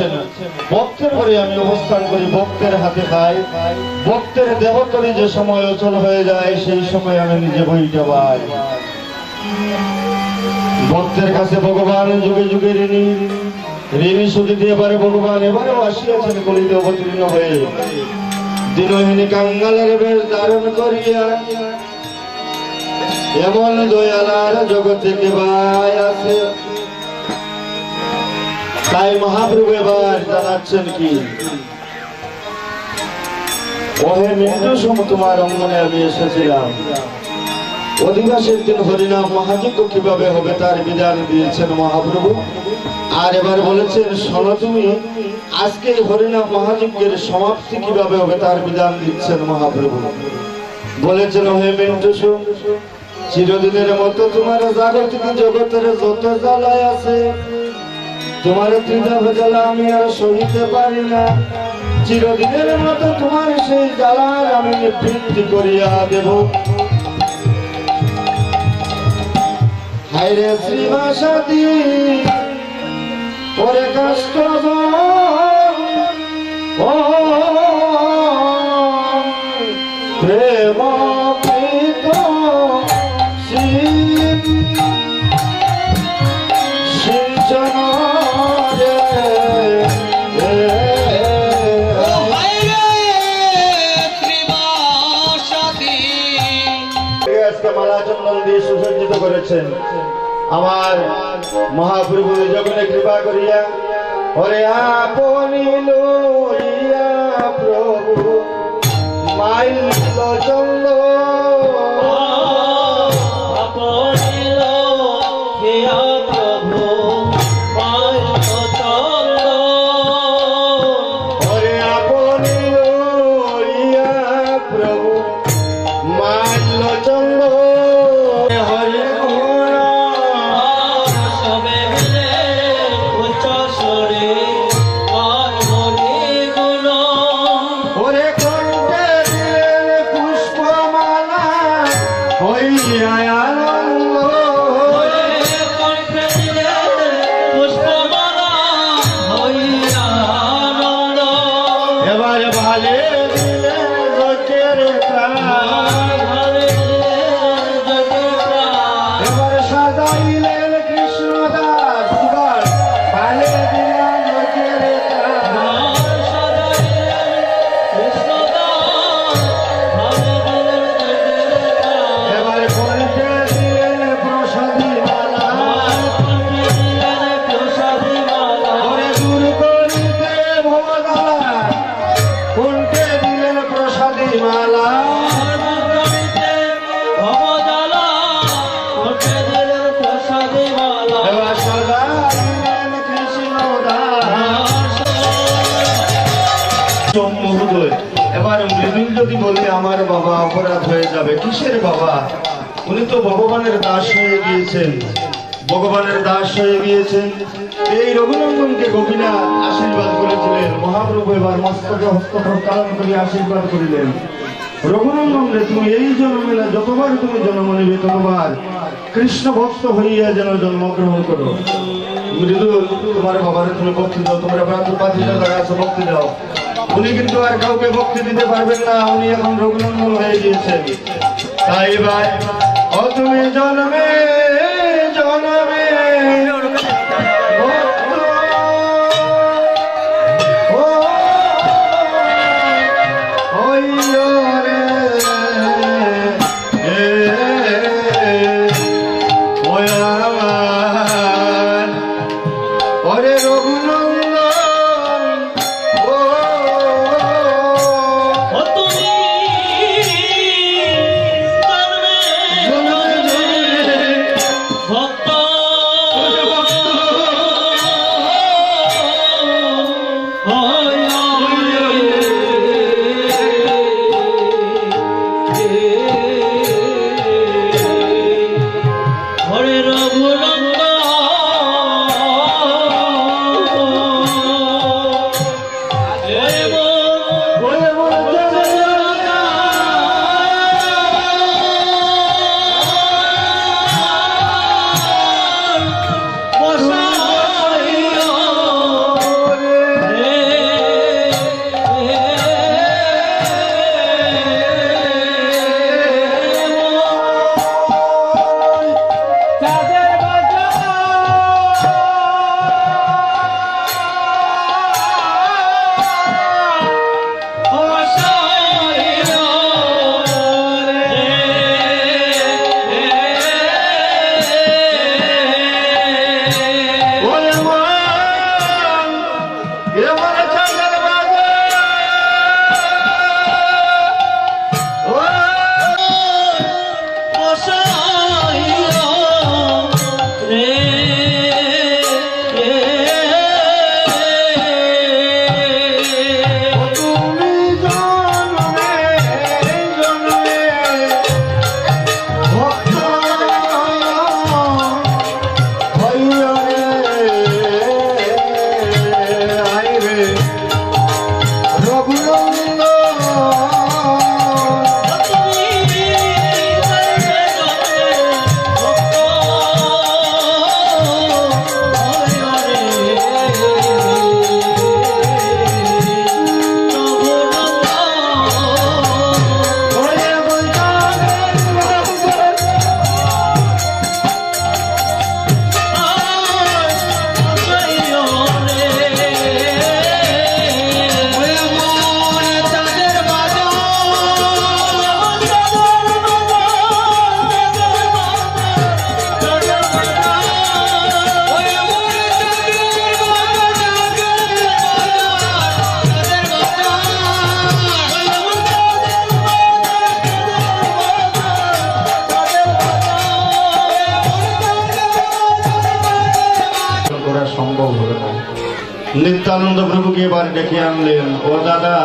বারবার বলেছেন ভক্তের ঘরে আমি অবস্থান করি, ভক্তের হাতে খাই। ভক্তের দেহতরি যে সময় অচল হয়ে যায়, সেই সময় আমি নিজে বইটা পাই। ভক্তের কাছে ভগবান যুগে যুগে ঋণী। ঋণী শুধিতে এবারে ভগবান, এবারেও আসিয়াছেন কলিতে অবতীর্ণ হয়ে। দিনহীনী কাঙ্গালের বেশ ধারণ করিয়া এমন দয়ালার জগতে কেবাই আছে? তাই মহাপ্রভু এবার জানাচ্ছেন কি? ওহে মৃত্যু সম তোমার অঙ্গনে আমি এসেছিলাম। অধিবাসের দিন হরিনাম মহাযজ্ঞ কীভাবে হবে তার বিধান দিয়েছেন মহাপ্রভু। আর এবার বলেছেন, শোনো তুমি আজকে হরিনাম মহাযজ্ঞের সমাপ্তি কীভাবে হবে তার বিধান দিচ্ছেন মহাপ্রভু। বলেছেন হে মৃত্যু চিরদিনের মতো তোমার জাগতিক জগতের যত জ্বালায় আছে তোমার ত্রিদভ জ্বালা আমি আর সহিতে পারি না। চিরদিনের মতো তোমার সেই জ্বালার আমি বৃদ্ধি করিয়া দেব। হাইরে শ্রীভাষাদি ওরে কষ্ট ও প্রেম করেছেন। আমার মহাপ্রভু যখন কৃপা করিয়া হরে আপনি লইয়া প্রভু মাইল চন্দ ভগবানের দাস হয়ে গিয়েছেন। ভগবানের দাস হয়ে গিয়েছেন। এই রঘুনন্দনকে গোপীনাথ আশীর্বাদ করেছিলেন। মহাপ্রভু এবার মস্তকে হস্ত প্রত্যারণ করে আশীর্বাদ করিলেন। রঘুনন্দন রে, তুমি এই জন্মে না, যতবার তুমি জন্ম নেবে, ততবার কৃষ্ণ ভক্ত হইয়া যেন জন্মগ্রহণ করো। মৃদুল তোমার বাবার তুমি ভক্তি দাও, তোমরা প্রার্থনা ভক্তি দাও। উনি কিন্তু আর কাউকে ভক্তি দিতে পারবেন না, উনি এখন রঘুনন্দন হয়ে গিয়েছেন। তাই ভাই ও তুমি জন্মে ডেকে আনলেন। ও দাদা,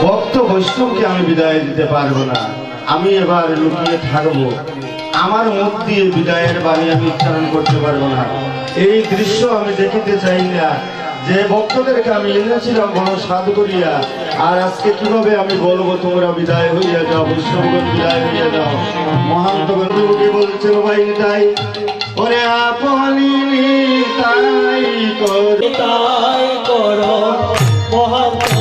ভক্ত বৈষ্ণবকে আমি বিদায় দিতে পারব না। আমি এবার লুকিয়ে থাকব। আমার মুখ দিয়ে বিদায়ের বাণী আমি উচ্চারণ করতে পারব না। এই দৃশ্য আমি দেখিতে চাই না। যে ভক্তদেরকে আমি এনেছিলাম বড় সাধু করিয়া, আর আজকে কীভাবে আমি বলব, তোমরা বিদায় হইয়া যাও, বৈষ্ণবগণ বিদায় হইয়া যাও। মহান্ত বন্ধুকে বলছে ভাই তাই ওরে আপনি তাই কর। তাই করো। মহাপ্রবেদার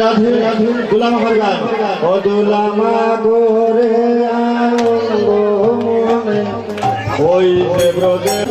রাধে রাধে গোলাম হরগান ও গোলামা গোরে আঙ্গ মনে। ওই দেবদেব